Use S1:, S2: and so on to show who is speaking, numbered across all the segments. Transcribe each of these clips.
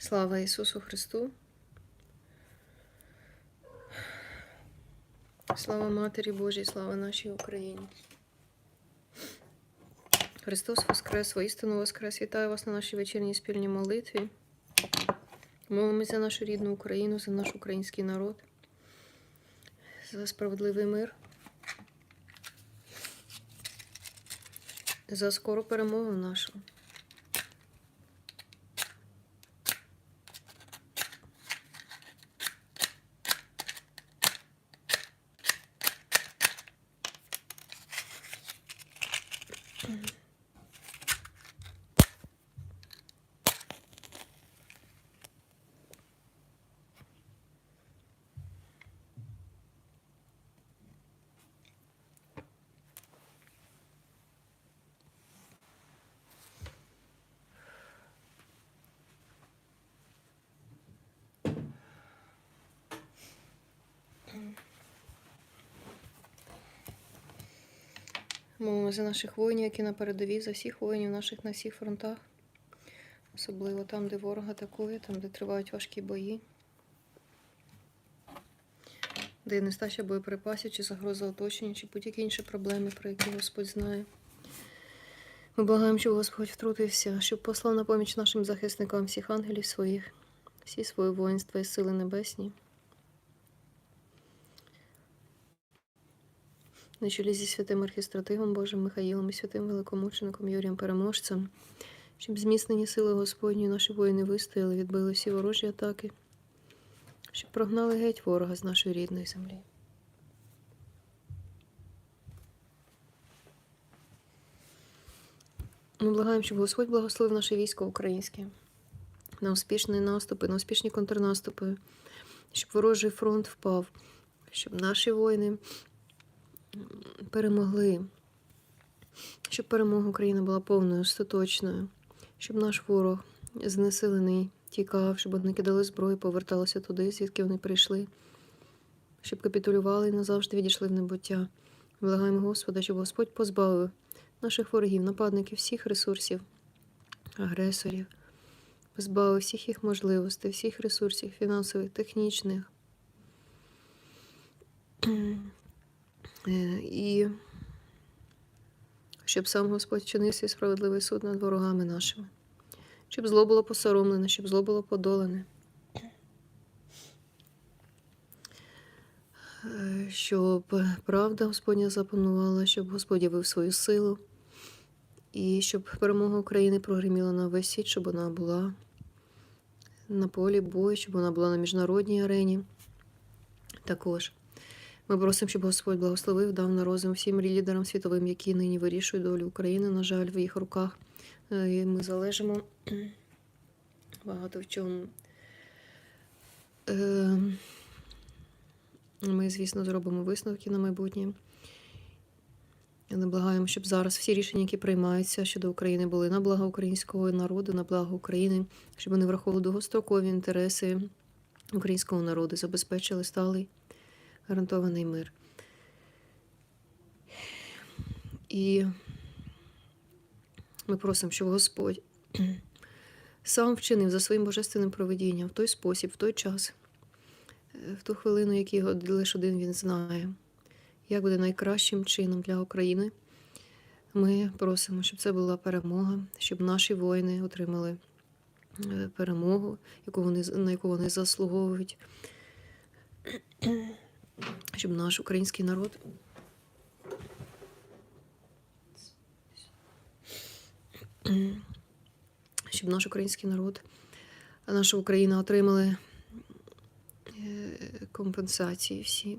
S1: Слава Ісусу Христу. Слава Матері Божій, слава нашій Україні. Христос Воскрес, воістину Воскрес. Вітаю вас на нашій вечірній спільній молитві. Молимося за нашу рідну Україну, за наш український народ, за справедливий мир, за скору перемогу нашу. Молимо за наших воїнів, які на передовій, за всіх воїнів наших на всіх фронтах, особливо там, де ворог атакує, там, де тривають важкі бої, де є нестача боєприпасів, чи загроза оточення, чи будь-які інші проблеми, про які Господь знає. Ми благаємо, щоб Господь втрутився, щоб послав на поміч нашим захисникам всіх ангелів своїх, всі свої воїнства і сили небесні. На чолі зі святим архістратигом Божим Михаїлом і святим великомучеником Юрієм Переможцем, щоб зміцнені сили Господні наші воїни вистояли, відбили всі ворожі атаки, щоб прогнали геть ворога з нашої рідної землі. Ми благаємо, щоб Господь благословив наше військо українське на успішні наступи, на успішні контрнаступи, щоб ворожий фронт впав, щоб наші воїни перемогли, щоб перемога України була повною, остаточною, щоб наш ворог знесилений тікав, щоб вони кидали зброю, поверталися туди, звідки вони прийшли, щоб капітулювали і назавжди відійшли в небуття. Благаємо Господа, щоб Господь позбавив наших ворогів, нападників, всіх ресурсів, агресорів, позбавив всіх їх можливостей, всіх ресурсів фінансових, технічних. Е, І щоб сам Господь чинив свій справедливий суд над ворогами нашими, щоб зло було посоромлене, щоб зло було подолане, Е, щоб правда Господня запанувала, щоб Господь явив свою силу, і щоб перемога України прогреміла на весь світ, щоб вона була на полі бою, щоб вона була на міжнародній арені також. Ми просимо, щоб Господь благословив, дав на розум всім лідерам світовим, які нині вирішують долю України. На жаль, в їх руках Е, і ми залежимо багато в чому. Е, Ми, звісно, зробимо висновки на майбутнє. Але благаємо, щоб зараз всі рішення, які приймаються щодо України, були на благо українського народу, на благо України, щоб вони враховували довгострокові інтереси українського народу, забезпечили сталий гарантований мир. І ми просимо, щоб Господь сам вчинив за своїм божественним проведінням в той спосіб, в той час, е, в ту хвилину, який лише один він знає, як буде найкращим чином для України. Ми просимо, щоб це була перемога, щоб наші воїни отримали е, перемогу, яку вони, на яку вони заслуговують щоб наш український народ щоб наш український народ, наша Україна отримали е, компенсації всі.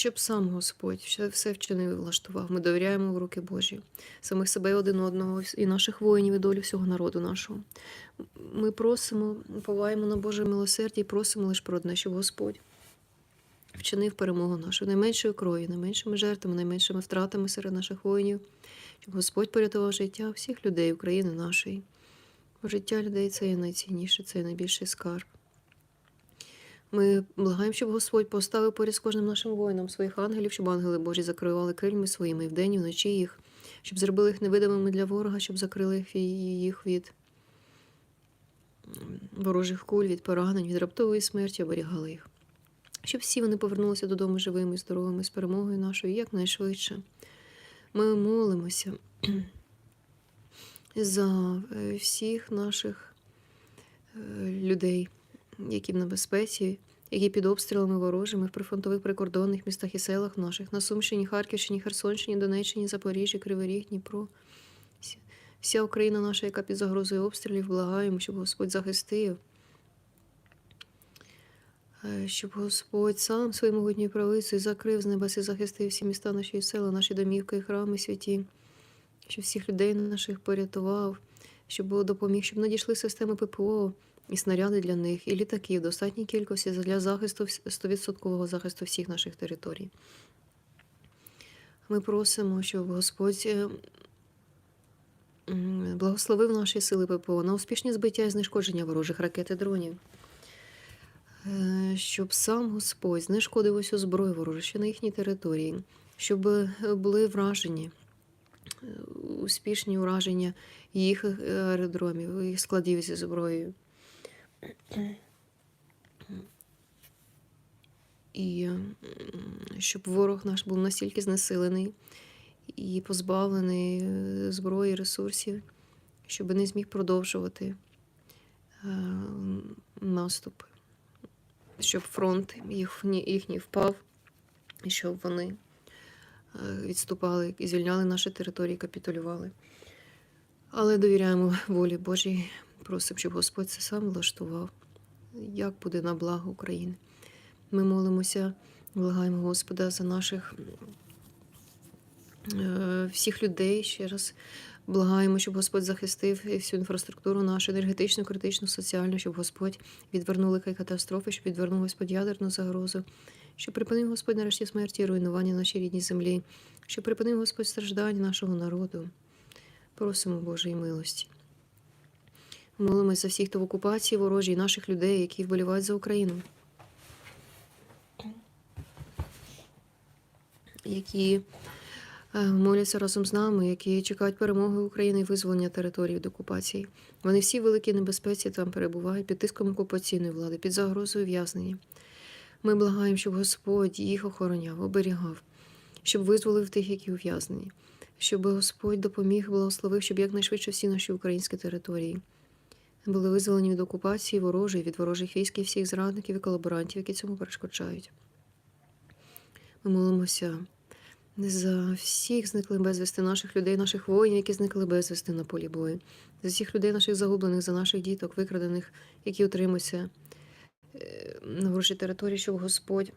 S1: Щоб сам Господь все, вчинив і влаштував. Ми довіряємо в руки Божі, самих себе і один одного, і наших воїнів, і долю всього народу нашого. Ми просимо, поваємо на Боже милосердя і просимо лише про одне, щоб Господь вчинив перемогу нашу найменшою кров'ю, найменшими жертвами, найменшими втратами серед наших воїнів, щоб Господь порятував життя всіх людей України нашої. Життя людей це є найцінніше, це є найбільший скарб. Ми благаємо, щоб Господь поставив поряд з кожним нашим воїном своїх ангелів, щоб ангели Божі закривали крильми своїми і вдень, і вночі їх, щоб зробили їх невидимими для ворога, щоб закрили їх- від ворожих куль, від поранень, від раптової смерті, оберігали їх. Щоб всі вони повернулися додому живими, здоровими, з перемогою нашою якнайшвидше. Ми молимося за е, всіх наших е, людей, які в небезпеці, які під обстрілами ворожими в прифронтових прикордонних містах і селах наших, на Сумщині, Харківщині, Херсонщині, Донеччині, Запоріжжі, Кривий Ріг, Дніпро. Вся- Україна наша, яка під загрозою обстрілів, благаємо, щоб Господь захистив. Е, Щоб Господь сам своєю могутньою правицею закрив з небес і захистив всі міста наші і села, наші домівки і храми святі, щоб всіх людей наших порятував, щоб допоміг, щоб надійшли системи ППО і снаряди для них, і літаки в достатній кількості для захисту 100% захисту всіх наших територій. Ми просимо, щоб Господь е, благословив наші сили ППО на успішні збиття і знешкодження ворожих ракет і дронів. Е, Щоб сам Господь знешкодив усю зброю ворожу, на їхній території, щоб е, були вражені, успішні ураження їх аеродромів, їх складів зі зброєю. І щоб ворог наш був настільки знесилений і позбавлений е, зброї, ресурсів, щоб не зміг продовжувати е, наступ, щоб фронт їхній, їхній впав, і щоб вони е, відступали і звільняли наші території, капітулювали. Але довіряємо волі Божій, просимо, щоб Господь це сам влаштував, як буде на благо України. Ми молимося, благаємо Господа за наших е, всіх людей. Ще раз благаємо, щоб Господь захистив всю інфраструктуру нашу енергетичну, критичну, соціальну, щоб Господь відвернув лихі катастрофи, щоб відвернув Господь ядерну загрозу, щоб припинив Господь нарешті смерті і руйнування нашій рідній землі, щоб припинив Господь страждання нашого народу. Просимо Божої милості. Молимось за всіх, хто в окупації ворожій, наших людей, які вболівають за Україну. які е, моляться разом з нами, які чекають перемоги України і визволення території від окупації. Вони всі в великій небезпеці там перебувають під тиском окупаційної влади, під загрозою в'язнення. Ми благаємо, щоб Господь їх охороняв, оберігав, щоб визволив тих, які ув'язнені, щоб Господь допоміг, благословив, щоб якнайшвидше всі наші українські території були визволені від окупації ворожої, від ворожих військ і всіх зрадників і колаборантів, які цьому перешкоджають. Ми молимося за всіх зниклих безвісти наших людей, наших воїнів, які зникли безвісти на полі бою, за всіх людей наших загублених, за наших діток, викрадених, які утримуються е, на ворожій території, щоб Господь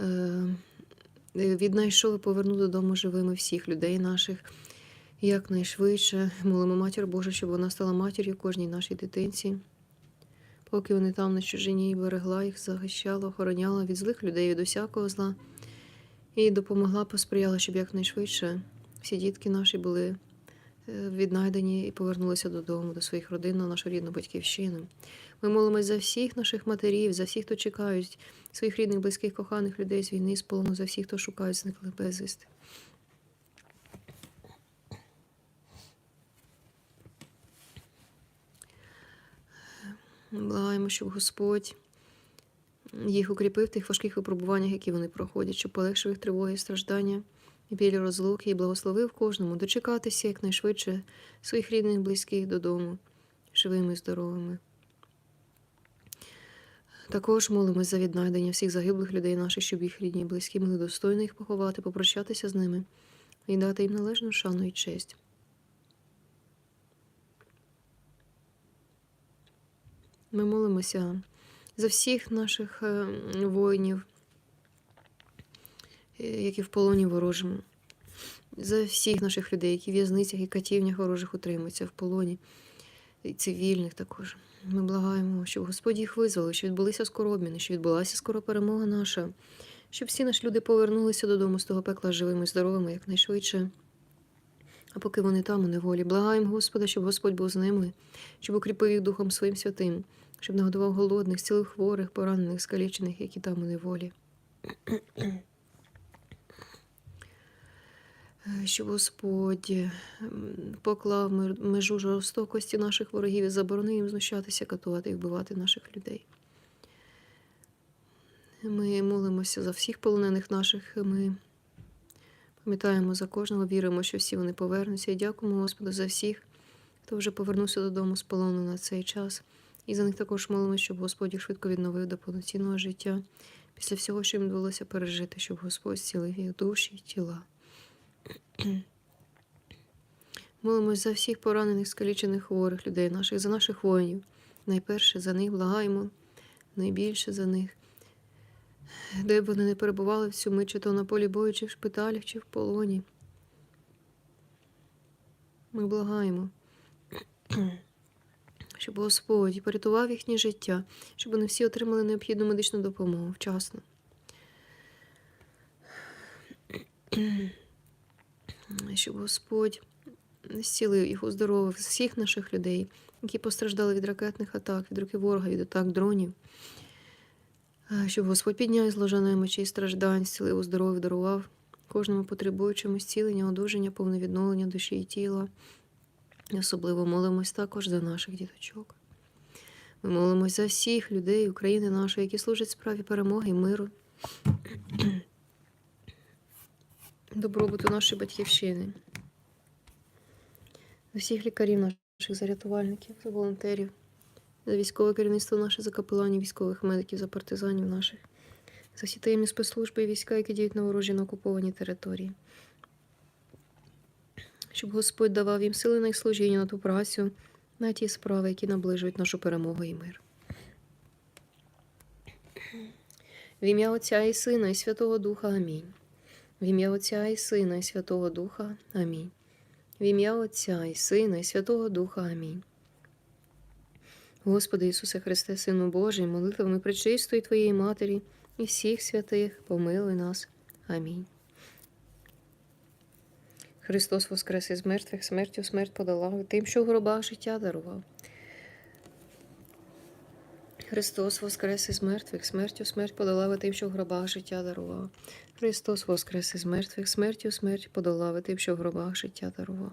S1: е, віднайшов і повернув додому живими всіх людей наших якнайшвидше. Молимо Матір Божу, щоб вона стала матір'ю кожній нашій дитинці. Поки вони там на чужині берегла їх, захищала, охороняла від злих людей, від усякого зла і допомогла, посприяла, щоб якнайшвидше всі дітки наші були е, віднайдені і повернулися додому, до своїх родин, на нашу рідну батьківщину. Ми молимось за всіх наших матерів, за всіх, хто чекають своїх рідних, близьких, коханих людей з війни, з полону, за всіх, хто шукають зниклих безвісти. Благаємо, щоб Господь їх укріпив в тих важких випробуваннях, які вони проходять, щоб полегшив їх тривоги, і страждання і білі розлуки, і благословив кожному дочекатися якнайшвидше своїх рідних, близьких додому, живими і здоровими. Також молимось за віднайдення всіх загиблих людей наших, щоб їх рідні і близькі могли достойно їх поховати, попрощатися з ними і дати їм належну шану і честь. Ми молимося за всіх наших е, воїнів, е, які в полоні ворожому, за всіх наших людей, які в в'язницях і катівнях ворожих утримуються в полоні, і цивільних також. Ми благаємо, щоб Господь їх визволив, щоб відбулися скоро обміни, щоб відбулася скоро перемога наша, щоб всі наші люди повернулися додому з того пекла живими і здоровими якнайшвидше. А поки вони там у неволі, благаємо Господа, щоб Господь був з ними, щоб укріпив їх Духом Своїм святим, щоб нагодував голодних, цілих хворих, поранених, скалічених, які там у неволі. щоб Господь поклав межу жорстокості наших ворогів і заборонив їм знущатися, катувати і вбивати наших людей. Ми молимося за всіх полонених наших. Ми пам'ятаємо за кожного, віримо, що всі вони повернуться. І дякуємо Господу за всіх, хто вже повернувся додому з полону на цей час. І за них також молимося, щоб Господь їх швидко відновив до повноцінного життя після всього, що їм довелося пережити, щоб Господь зцілив їх душі і тіла. Молимось за всіх поранених, скалічених хворих людей наших, за наших воїнів. Найперше за них благаємо, найбільше за них. Де б вони не перебували в цю мить, чи то на полі бою, чи в шпиталях, чи в полоні. Ми благаємо, щоб Господь порятував їхнє життя, щоб вони всі отримали необхідну медичну допомогу вчасно. Щоб Господь зцілив їх, оздоровив всіх наших людей, які постраждали від ракетних атак, від руки ворога, від атак дронів. Щоб Господь підняв ложаної мечі страждань, зцілив, оздоровив, дарував кожному потребуючому зцілення, одужання, повне відновлення душі і тіла. І особливо молимось також за наших діточок. Ми молимось за всіх людей України нашої, які служать справі перемоги миру, добробуту нашої батьківщини, за всіх лікарів наших, за рятувальників, за волонтерів, за військове керівництво наше, за капеланів, військових медиків, за партизанів наших, за всі таємні спецслужби і війська, які діють на ворожі на окупованій території. Щоб Господь давав їм сили на їх служіння, на ту працю, на ті справи, які наближують нашу перемогу і мир. В ім'я Отця і Сина, і Святого Духа Амінь. В ім'я Отця і Сина, і Святого Духа Амінь. В ім'я Отця і Сина, і Святого Духа Амінь. Господи Ісусе Христе, Сину Божий, молитвами пречистої Твоєї Матері і всіх святих, помилуй нас. Амінь. Христос воскрес із мертвих, смертю смерть подолав, тим, що в гробах життя дарував. Христос воскрес із мертвих, смертю смерть подолав, тим, що в гробах життя дарував. Христос воскрес із мертвих, смертю смерть подолав, тим, що в гробах життя дарував.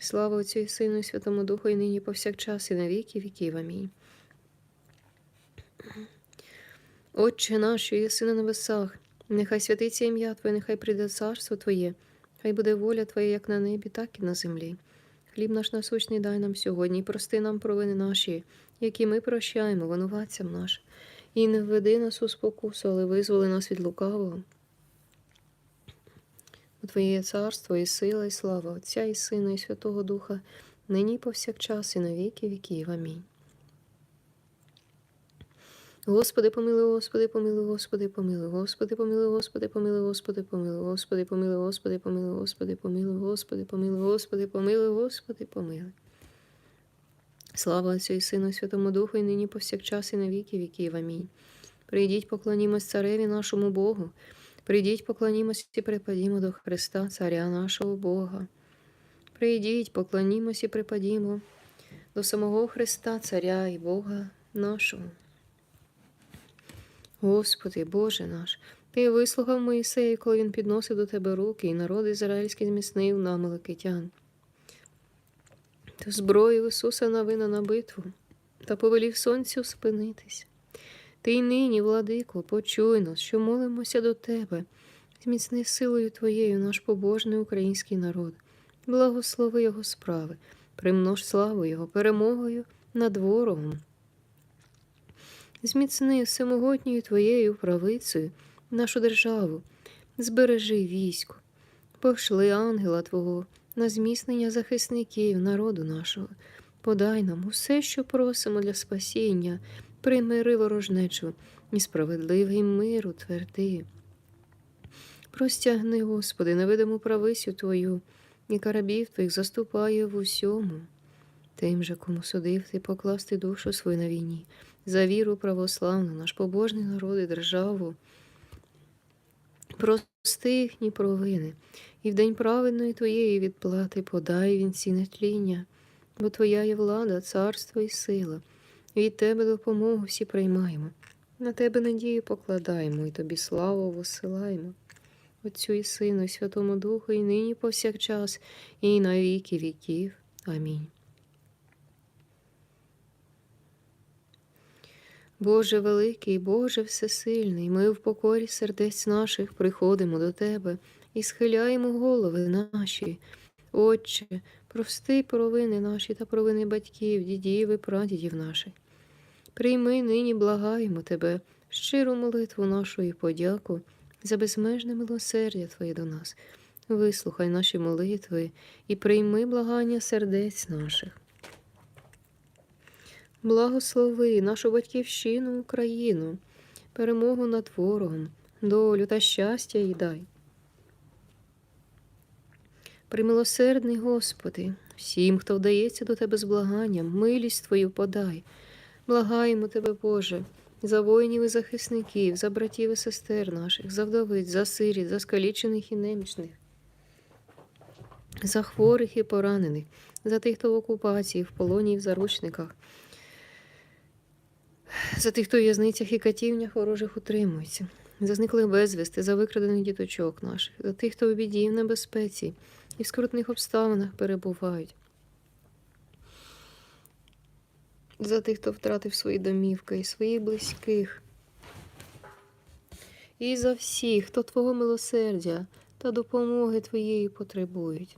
S1: Слава Отцю і Сину, і Святому Духу, і нині повсякчас, і на віки віків. Амінь. Отче наш, що єси на небесах, нехай святиться ім'я Твоє, нехай прийде царство Твоє, хай буде воля Твоя як на небі, так і на землі. Хліб наш насущний дай нам сьогодні, і прости нам провини наші, які ми прощаємо винуватцям наш. І не введи нас у спокусу, але визволи нас від лукавого. Бо Твоє царство, і сила, і слава Отця і Сина, і Святого Духа, нині повсякчас, і на віки віків. Амінь. Господи, помилуй, Господи, помилуй, Господи, помилуй, Господи, помилуй, Господи, помилуй, Господи, помилуй, Господи, помилуй, Господи, помилуй, Господи, помилуй, Господи, помилуй, Господи, помилуй, Господи, помилуй. Слава Отцю і Сину, і Святому Духу, і нині повсякчас, і на віки віків. Амінь. Прийдіть, поклонімось цареві нашому Богу. Прийдіть, поклонімось і припадімо до Христа, Царя нашого Бога. Прийдіть, поклонімось і припадімо до самого Христа, Царя і Бога нашого. Господи, Боже наш, Ти вислухав Моїсея, коли він підносив до Тебе руки, і народ ізраїльський зміцнив на Амаликитян. Та зброїв Ісуса навина на битву та повелів сонцю спинитись. Ти й нині, владико, почуй нас, що молимося до Тебе, зміцни силою Твоєю наш побожний український народ, благослови Його справи, примнож славу Його перемогою над ворогом. Зміцни всемогутньою Твоєю правицею нашу державу, збережи військо, пошли ангела Твого на зміцнення захисників народу нашого, подай нам усе, що просимо для спасіння, примири ворожнечу і справедливий мир утверди. Простягни, Господи, невидиму правицю Твою, і карабів Твоїх заступає в усьому. Тим же, кому судив ти покласти душу свою на війні, за віру православну, наш побожний народ і державу. Прости їхні провини, і в день праведної твоєї відплати подай вінці нетління, бо Твоя є влада, царство і сила. Від Тебе допомогу всі приймаємо. На Тебе надію покладаємо і Тобі славу посилаємо. Отцю і Сину, і Святому Духу, і нині повсякчас, і на віки віків. Амінь. Боже великий, Боже всесильний, ми в покорі сердець наших приходимо до Тебе і схиляємо голови наші. Отче, прости провини наші та провини батьків, дідів і прадідів наших. Прийми нині, благаємо Тебе, щиру молитву нашу і подяку за безмежне милосердя Твоє до нас. Вислухай наші молитви і прийми благання сердець наших. Благослови нашу батьківщину, Україну, перемогу над ворогом, долю та щастя їй дай. Примилосердний Господи, всім, хто вдається до Тебе з благанням, милість Твою подай. Благаємо Тебе, Боже, за воїнів і захисників, за братів і сестер наших, за вдовиць, за сиріт, за скалічених і немічних, за хворих і поранених, за тих, хто в окупації, в полоні і в заручниках, за тих, хто в в'язницях і катівнях ворожих утримується, за зниклих безвісти, за викрадених діточок наших, за тих, хто в біді і в небезпеці і в скрутних обставинах перебувають. За тих, хто втратив свої домівки і своїх близьких. І за всіх, хто Твого милосердя та допомоги Твоєї потребують.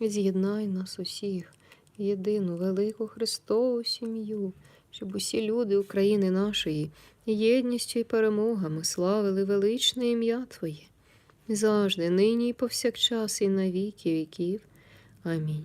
S1: З'єднай нас усіх єдину велику Христову сім'ю, щоб усі люди України нашої єдністю і перемогами славили величне ім'я Твоє, завжди, нині і повсякчас, і на віки віків. Амінь.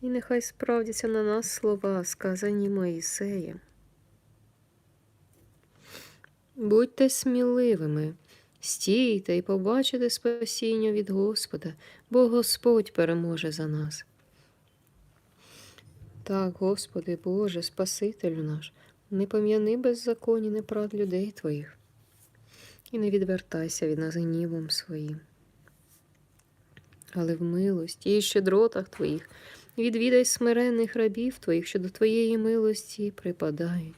S1: І нехай справдяться на нас слова, сказані Моїсеєм. Будьте сміливими, стійте і побачите спасіння від Господа, бо Господь переможе за нас. Так, Господи Боже, Спасителю наш, не пом'яни беззаконні неправд людей Твоїх, і не відвертайся від нас гнівом своїм. Але в милості і щедротах Твоїх відвідай смиренних рабів Твоїх, що до Твоєї милості припадають.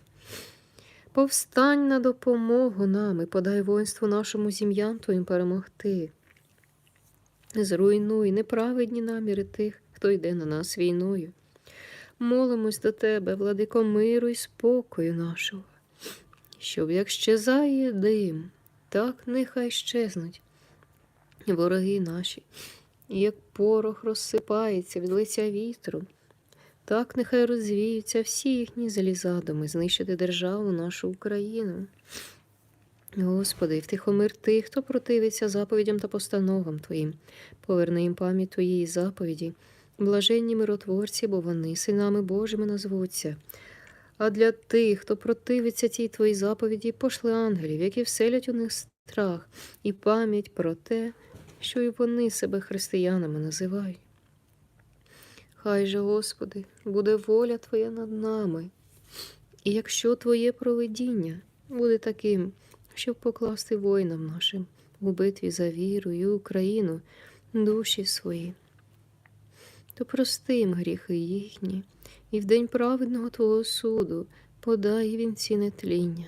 S1: Повстань на допомогу нам і подай воїнству нашому зім'ям Твоїм перемогти. Зруйнуй неправедні наміри тих, хто йде на нас війною. Молимось до Тебе, владико миру і спокою нашого, щоб як щезає дим, так нехай щезнуть вороги наші, як порох розсипається від лиця вітру, так нехай розвіються всі їхні злі задуми знищити державу нашу Україну. Господи, втихомир тих, хто противиться заповідям та постановам Твоїм, поверни їм пам'ять Твоєї заповіді, блаженні миротворці, бо вони синами Божими назвуться. А для тих, хто противиться цій Твоїй заповіді, пошли ангелів, які вселять у них страх і пам'ять про те, що і вони себе християнами називають. Хай же, Господи, буде воля Твоя над нами, і якщо Твоє провидіння буде таким, щоб покласти воїнам нашим у битві за віру і Україну душі свої, то прости їм гріхи їхні, і в день праведного Твого суду подай вінці нетління.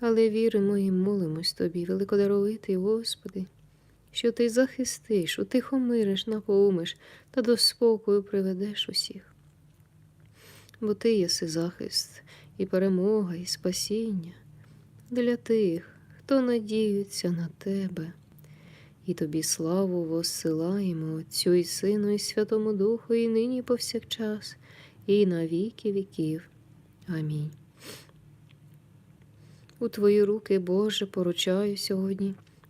S1: Але віримо і молимось Тобі, великодаровитий Господи що ти захистиш, утихомириш, напоумиш та до спокою приведеш усіх. Бо ти єси захист і перемога, і спасіння для тих, хто надіється на тебе, і тобі славу воссилаємо Отцю і Сину, і Святому Духу, і нині, повсякчас, і на віки віків. Амінь. У Твої руки, Боже, поручаю сьогодні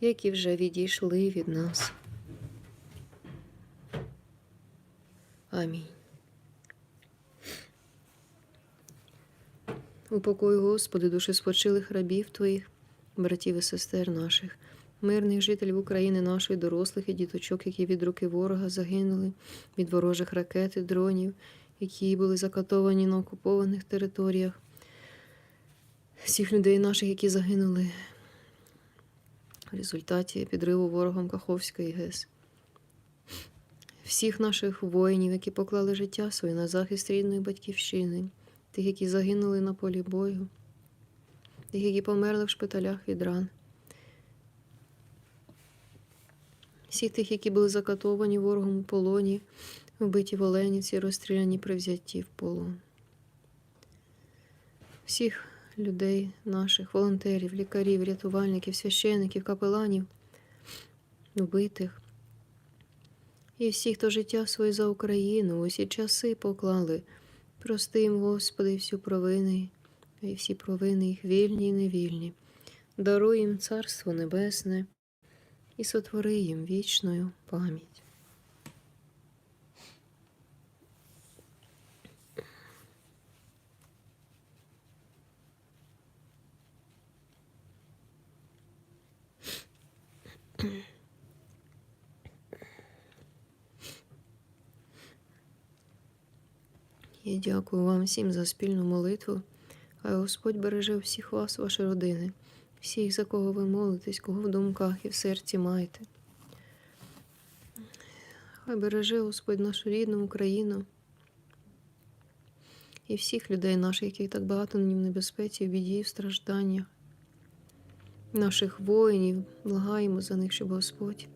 S1: які вже відійшли від нас. Амінь. Упокой, Господи, душі спочилих рабів Твоїх, братів і сестер наших, мирних жителів України нашої, дорослих і діточок, які від руки ворога загинули, від ворожих ракет і дронів, які були закатовані на окупованих територіях, всіх людей наших, які загинули в результаті підриву ворогом Каховської ГЕС. Всіх наших воїнів, які поклали життя своє на захист рідної батьківщини, тих, які загинули на полі бою, тих, які померли в шпиталях від ран, всіх тих, які були закатовані ворогом у полоні, вбиті в Оленівці, розстріляні при взятті в полон. Всіх людей наших, волонтерів, лікарів, рятувальників, священиків, капеланів, вбитих. І всі, хто життя своє за Україну, усі часи поклали. Прости їм, Господи, всю провини, і всі провини їх вільні і невільні. Даруй їм Царство Небесне і сотвори їм вічною пам'ять. Я дякую вам всім за спільну молитву. Хай Господь береже всіх вас, ваші родини, всіх, за кого ви молитесь, кого в думках і в серці маєте. Хай береже Господь нашу рідну Україну і всіх людей наших, яких так багато нині в небезпеці, в біді, в стражданнях, наших воїнів, благаємо за них, щоб Господь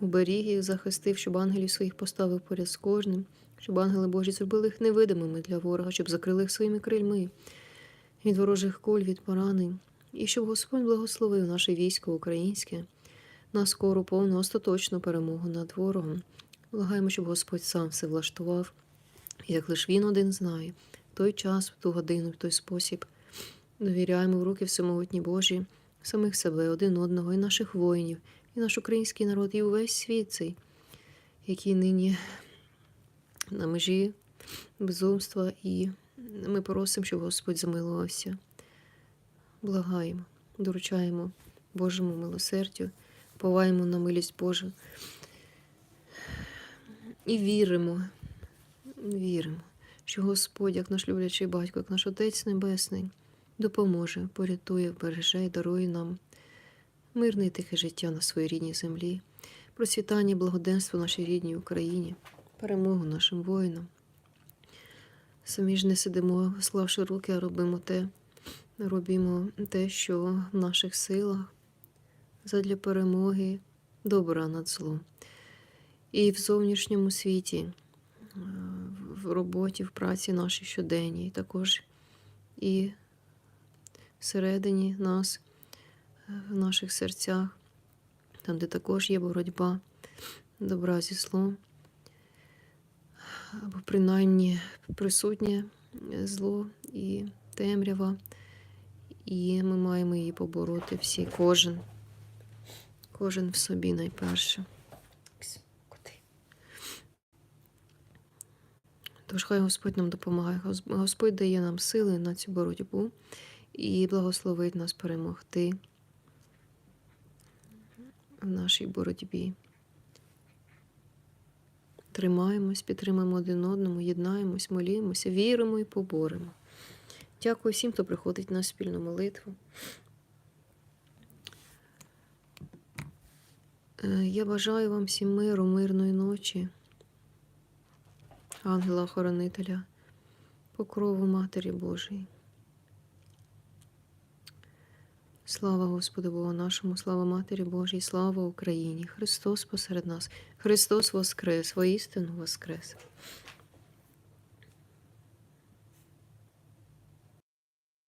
S1: уберіг їх, захистив, щоб ангелів своїх поставив поряд з кожним, щоб ангели Божі зробили їх невидимими для ворога, щоб закрили їх своїми крильми від ворожих куль, від поранень, і щоб Господь благословив наше військо українське на скору повну остаточну перемогу над ворогом. Благаємо, щоб Господь сам все влаштував, як лиш Він один знає, в той час, в ту годину, в той спосіб. Довіряємо в руки всемогутні Божі, самих себе, один одного, і наших воїнів, і наш український народ, і увесь світ цей, який нині на межі безумства, і ми просимо, щоб Господь замилувався. Благаємо, доручаємо Божому милосердю, поваємо на милість Божу і віримо, віримо, що Господь, як наш люблячий батько, як наш Отець Небесний, допоможе, порятує, береже і дарує нам мирне і тихе життя на своїй рідній землі, процвітання, і благоденство нашій рідній Україні, перемогу нашим воїнам. Самі ж не сидимо, склавши руки, а робимо те, робимо те, що в наших силах задля перемоги добра над злом. І в зовнішньому світі, в роботі, в праці нашій щоденній, також і всередині нас, е, в наших серцях, там, де також є боротьба добра зі злом, або принаймні присутнє зло і темрява, і ми маємо її побороти всі, кожен, кожен в собі найперше. Тож хай Господь нам допомагає, Господь дає нам сили на цю боротьбу і благословить нас перемогти в нашій боротьбі. Тримаємось, підтримуємо один одному, єднаємось, молімося, віримо і поборемо. Дякую всім, хто приходить на спільну молитву. Е, Я бажаю вам всім миру, мирної ночі, ангела-охоронителя, покрову Матері Божої. Слава Господу Богу нашому, слава Матері Божій, слава Україні! Христос посеред нас, Христос воскрес, воістину воскрес.